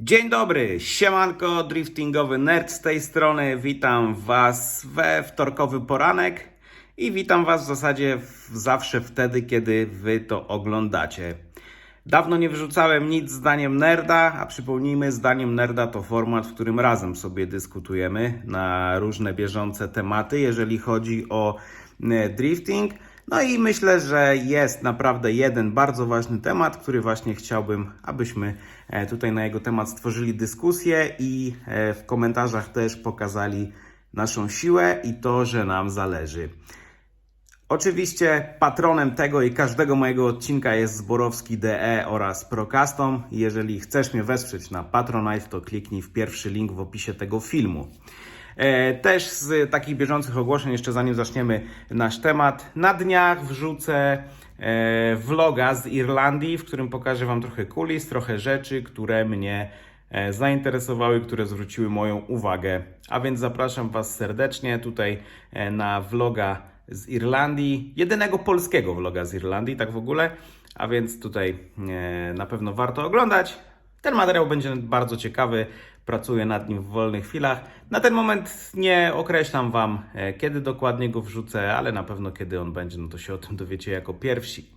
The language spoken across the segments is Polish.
Dzień dobry, siemanko, driftingowy nerd z tej strony. Witam Was we wtorkowy poranek i witam Was w zasadzie zawsze wtedy, kiedy Wy to oglądacie. Dawno nie wyrzucałem nic zdaniem nerda, a przypomnijmy, zdaniem nerda to format, w którym razem sobie dyskutujemy na różne bieżące tematy, jeżeli chodzi o e, drifting. No i myślę, że jest naprawdę jeden bardzo ważny temat, który właśnie chciałbym, abyśmy e, tutaj na jego temat stworzyli dyskusję i e, w komentarzach też pokazali naszą siłę i to, że nam zależy. Oczywiście patronem tego i każdego mojego odcinka jest Zborowski DE oraz Procustom. Jeżeli chcesz mnie wesprzeć na Patronite, to kliknij w pierwszy link w opisie tego filmu. E, Też z takich bieżących ogłoszeń, jeszcze zanim zaczniemy nasz temat, na dniach wrzucę e, vloga z Irlandii, w którym pokażę Wam trochę kulis, trochę rzeczy, które mnie e, zainteresowały, które zwróciły moją uwagę. A więc zapraszam Was serdecznie tutaj na vloga z Irlandii, jedynego polskiego vloga z Irlandii, tak w ogóle. A więc tutaj na pewno warto oglądać. Ten materiał będzie bardzo ciekawy. Pracuję nad nim w wolnych chwilach. Na ten moment nie określam Wam, e, kiedy dokładnie go wrzucę, ale na pewno kiedy on będzie, no to się o tym dowiecie jako pierwsi.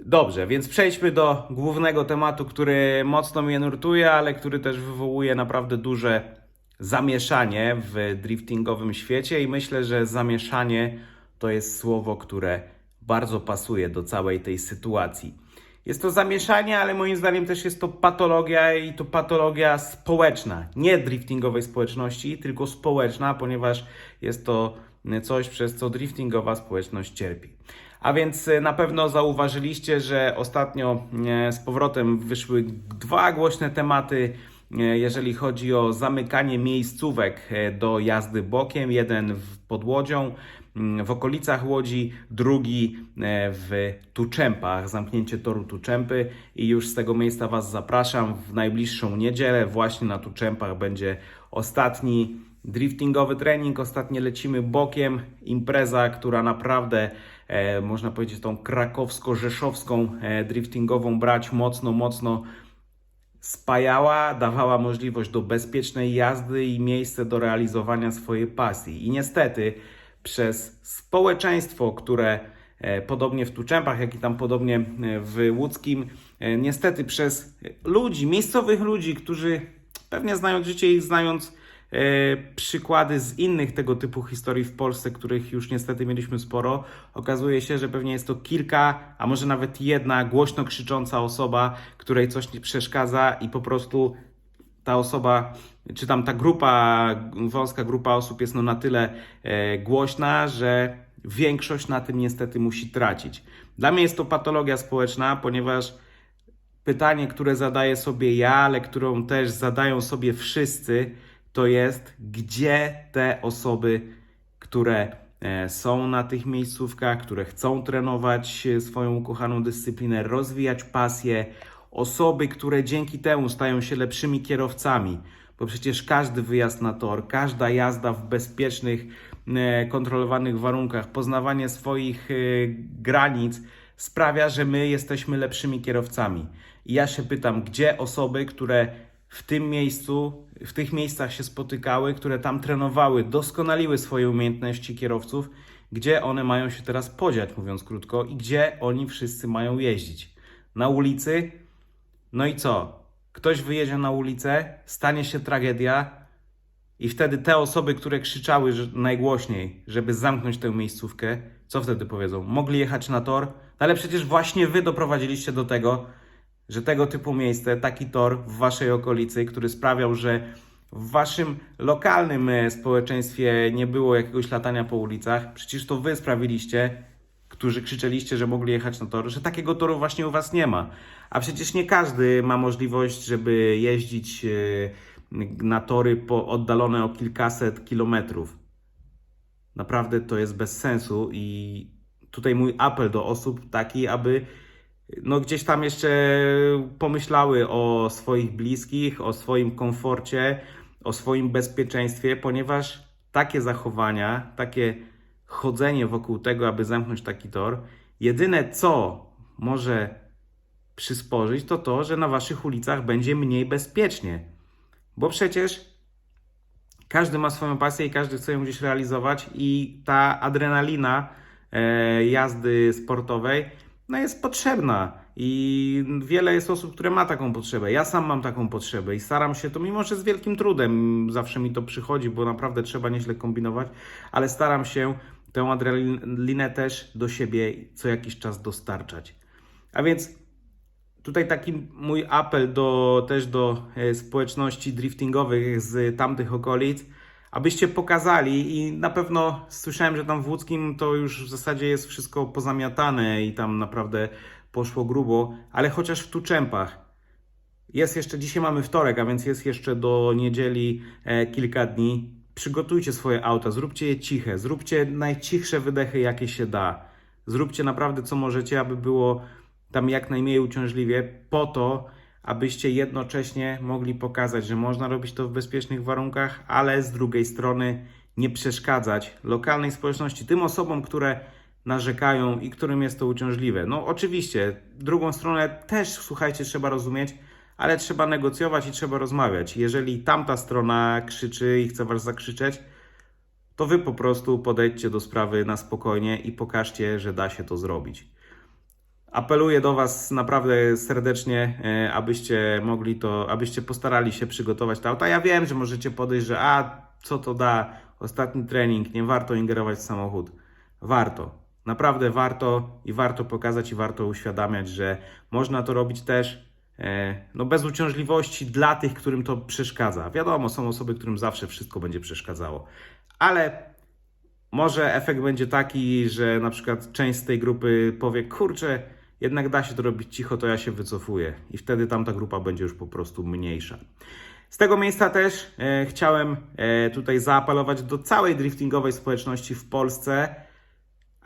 Dobrze, więc przejdźmy do głównego tematu, który mocno mnie nurtuje, ale który też wywołuje naprawdę duże zamieszanie w driftingowym świecie i myślę, że zamieszanie to jest słowo, które bardzo pasuje do całej tej sytuacji. Jest to zamieszanie, ale moim zdaniem też jest to patologia i to patologia społeczna. Nie driftingowej społeczności, tylko społeczna, ponieważ jest to coś, przez co driftingowa społeczność cierpi. A więc e, na pewno zauważyliście, że ostatnio e, z powrotem wyszły dwa głośne tematy, e, jeżeli chodzi o zamykanie miejscówek do jazdy bokiem. Jeden pod Łodzią, w okolicach Łodzi, drugi e, w Tuczępach, zamknięcie toru Tuczępy i już z tego miejsca Was zapraszam w najbliższą niedzielę. Właśnie na Tuczępach będzie ostatni driftingowy trening, ostatnie lecimy bokiem. Impreza, która naprawdę, e, można powiedzieć, tą krakowsko-rzeszowską e, driftingową brać mocno, mocno spajała, dawała możliwość do bezpiecznej jazdy i miejsce do realizowania swojej pasji. I niestety przez społeczeństwo, które e, podobnie w Tuczępach, jak i tam podobnie e, w Łódzkim, e, niestety przez ludzi, miejscowych ludzi, którzy pewnie znając życie i znając przykłady z innych tego typu historii w Polsce, których już niestety mieliśmy sporo, okazuje się, że pewnie jest to kilka, a może nawet jedna głośno krzycząca osoba, której coś nie przeszkadza i po prostu ta osoba, czy tam ta grupa, wąska grupa osób jest no na tyle e, głośna, że większość na tym niestety musi tracić. Dla mnie jest to patologia społeczna, ponieważ pytanie, które zadaję sobie ja, ale którą też zadają sobie wszyscy, to jest, gdzie te osoby, które e, są na tych miejscówkach, które chcą trenować e, swoją ukochaną dyscyplinę, rozwijać pasję, osoby, które dzięki temu stają się lepszymi kierowcami, bo przecież każdy wyjazd na tor, każda jazda w bezpiecznych, e, kontrolowanych warunkach, poznawanie swoich e, granic sprawia, że my jesteśmy lepszymi kierowcami. I ja się pytam, gdzie osoby, które w tym miejscu, w tych miejscach się spotykały, które tam trenowały, doskonaliły swoje umiejętności kierowców, gdzie one mają się teraz podziać, mówiąc krótko, i gdzie oni wszyscy mają jeździć? Na ulicy? No i co? Ktoś wyjedzie na ulicę, stanie się tragedia, i wtedy te osoby, które krzyczały najgłośniej, żeby zamknąć tę miejscówkę, co wtedy powiedzą? Mogli jechać na tor, no ale przecież właśnie wy doprowadziliście do tego, że tego typu miejsce, taki tor w waszej okolicy, który sprawiał, że w waszym lokalnym e, społeczeństwie nie było jakiegoś latania po ulicach, przecież to wy sprawiliście, którzy krzyczeliście, że mogli jechać na tor, że takiego toru właśnie u was nie ma. A przecież nie każdy ma możliwość, żeby jeździć e, na tory po oddalone o kilkaset kilometrów. Naprawdę to jest bez sensu i tutaj mój apel do osób taki, aby no gdzieś tam jeszcze pomyślały o swoich bliskich, o swoim komforcie, o swoim bezpieczeństwie, ponieważ takie zachowania, takie chodzenie wokół tego, aby zamknąć taki tor, jedyne co może przysporzyć, to to, że na waszych ulicach będzie mniej bezpiecznie. Bo przecież każdy ma swoją pasję i każdy chce ją gdzieś realizować i ta adrenalina e, jazdy sportowej no jest potrzebna i wiele jest osób, które ma taką potrzebę. Ja sam mam taką potrzebę i staram się to, mimo że z wielkim trudem zawsze mi to przychodzi, bo naprawdę trzeba nieźle kombinować, ale staram się tę adrenalinę też do siebie co jakiś czas dostarczać. A więc Tutaj taki mój apel do, też do e, społeczności driftingowych z tamtych okolic, abyście pokazali i na pewno słyszałem, że tam w Łódzkim to już w zasadzie jest wszystko pozamiatane i tam naprawdę poszło grubo, ale chociaż w Tuczępach jest jeszcze, dzisiaj mamy wtorek, a więc jest jeszcze do niedzieli e, kilka dni. Przygotujcie swoje auta, zróbcie je ciche, zróbcie najcichsze wydechy, jakie się da. Zróbcie naprawdę co możecie, aby było tam jak najmniej uciążliwie, po to, abyście jednocześnie mogli pokazać, że można robić to w bezpiecznych warunkach, ale z drugiej strony nie przeszkadzać lokalnej społeczności, tym osobom, które narzekają i którym jest to uciążliwe. No oczywiście, drugą stronę też, słuchajcie, trzeba rozumieć, ale trzeba negocjować i trzeba rozmawiać. Jeżeli tamta strona krzyczy i chce was zakrzyczeć, to wy po prostu podejdźcie do sprawy na spokojnie i pokażcie, że da się to zrobić. Apeluję do Was naprawdę serdecznie, e, abyście mogli to, abyście postarali się przygotować te auta. Ja wiem, że możecie podejść, że a co to da, ostatni trening, nie warto ingerować w samochód. Warto, naprawdę warto i warto pokazać i warto uświadamiać, że można to robić też no bez uciążliwości dla tych, którym to przeszkadza. Wiadomo, są osoby, którym zawsze wszystko będzie przeszkadzało, ale może efekt będzie taki, że na przykład część z tej grupy powie, kurczę, jednak da się to robić cicho, to ja się wycofuję i wtedy tamta grupa będzie już po prostu mniejsza. Z tego miejsca też e, chciałem e, tutaj zaapelować do całej driftingowej społeczności w Polsce,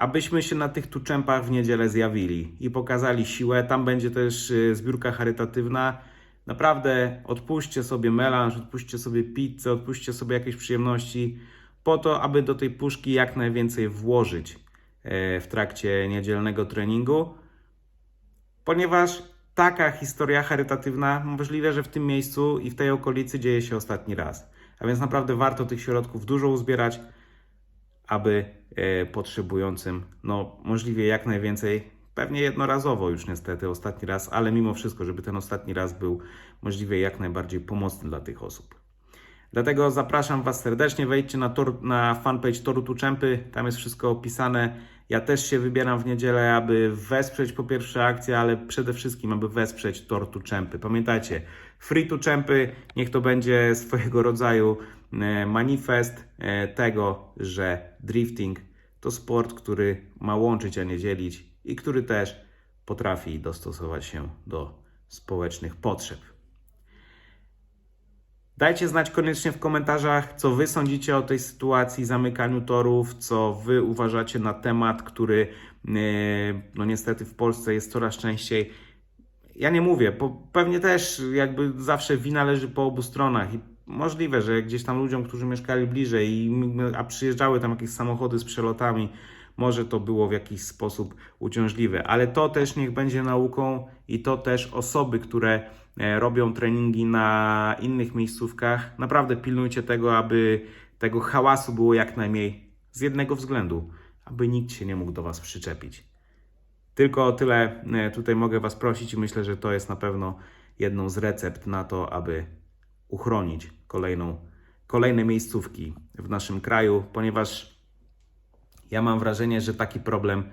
abyśmy się na tych tuczempach w niedzielę zjawili i pokazali siłę. Tam będzie też e, zbiórka charytatywna. Naprawdę odpuśćcie sobie melanż, odpuśćcie sobie pizzę, odpuśćcie sobie jakieś przyjemności po to, aby do tej puszki jak najwięcej włożyć e, w trakcie niedzielnego treningu ponieważ taka historia charytatywna możliwe, że w tym miejscu i w tej okolicy dzieje się ostatni raz. A więc naprawdę warto tych środków dużo uzbierać, aby e, potrzebującym, no możliwie jak najwięcej, pewnie jednorazowo już niestety ostatni raz, ale mimo wszystko, żeby ten ostatni raz był możliwie jak najbardziej pomocny dla tych osób. Dlatego zapraszam Was serdecznie, wejdźcie na, tor, na fanpage Toru Tuczępy, tam jest wszystko opisane. Ja też się wybieram w niedzielę, aby wesprzeć po pierwsze akcję, ale przede wszystkim, aby wesprzeć Tor Tuczępy. Pamiętajcie, Free Tuczępy niech to będzie swojego rodzaju manifest e, tego, że drifting to sport, który ma łączyć, a nie dzielić i który też potrafi dostosować się do społecznych potrzeb. Dajcie znać koniecznie w komentarzach, co Wy sądzicie o tej sytuacji, zamykaniu torów, co Wy uważacie na temat, który e, no niestety w Polsce jest coraz częściej. Ja nie mówię, pewnie też jakby zawsze wina leży po obu stronach i możliwe, że gdzieś tam ludziom, którzy mieszkali bliżej, a przyjeżdżały tam jakieś samochody z przelotami, może to było w jakiś sposób uciążliwe, ale to też niech będzie nauką i to też osoby, które e, robią treningi na innych miejscówkach, naprawdę pilnujcie tego, aby tego hałasu było jak najmniej z jednego względu, aby nikt się nie mógł do Was przyczepić. Tylko o tyle e, tutaj mogę Was prosić i myślę, że to jest na pewno jedną z recept na to, aby uchronić kolejną, kolejne miejscówki w naszym kraju, ponieważ ja mam wrażenie, że taki problem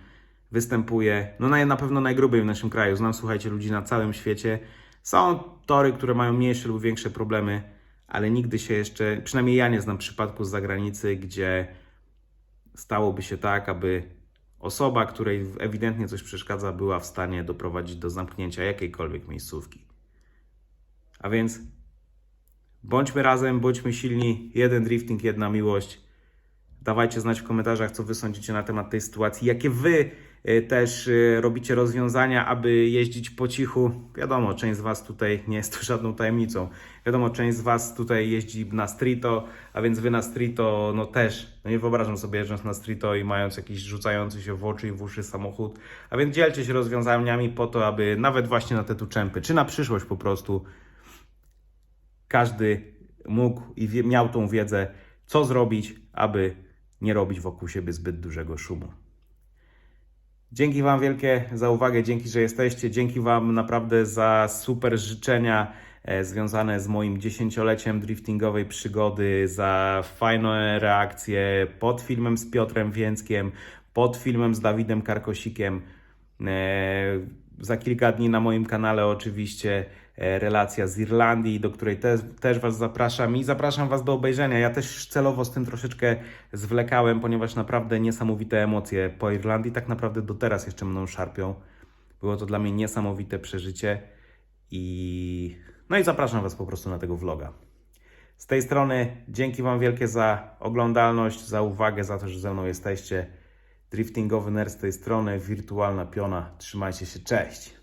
występuje, no na, na pewno najgrubiej w naszym kraju. Znam, słuchajcie, ludzi na całym świecie. Są tory, które mają mniejsze lub większe problemy, ale nigdy się jeszcze, przynajmniej ja nie znam przypadku z zagranicy, gdzie stałoby się tak, aby osoba, której ewidentnie coś przeszkadza, była w stanie doprowadzić do zamknięcia jakiejkolwiek miejscówki. A więc bądźmy razem, bądźmy silni. Jeden drifting, jedna miłość. Dawajcie znać w komentarzach, co wy sądzicie na temat tej sytuacji, jakie wy y, też y, robicie rozwiązania, aby jeździć po cichu. Wiadomo, część z was tutaj nie jest to żadną tajemnicą. Wiadomo, część z was tutaj jeździ na streeto, a więc wy na streeto, no też, no nie wyobrażam sobie jeżdżąc na streeto i mając jakiś rzucający się w oczy i w uszy samochód. A więc dzielcie się rozwiązaniami po to, aby nawet właśnie na te tuczępy, czy na przyszłość po prostu, każdy mógł i miał tą wiedzę, co zrobić, aby nie robić wokół siebie zbyt dużego szumu. Dzięki Wam wielkie za uwagę, dzięki, że jesteście, dzięki Wam naprawdę za super życzenia e, związane z moim dziesięcioleciem driftingowej przygody, za fajne reakcje pod filmem z Piotrem Więckiem, pod filmem z Dawidem Karkosikiem. E, za kilka dni na moim kanale oczywiście relacja z Irlandii, do której też, też Was zapraszam i zapraszam Was do obejrzenia. Ja też celowo z tym troszeczkę zwlekałem, ponieważ naprawdę niesamowite emocje po Irlandii tak naprawdę do teraz jeszcze mną szarpią. Było to dla mnie niesamowite przeżycie i no i zapraszam Was po prostu na tego vloga. Z tej strony dzięki Wam wielkie za oglądalność, za uwagę, za to, że ze mną jesteście. Driftingowy nerd z tej strony, wirtualna piona. Trzymajcie się, cześć!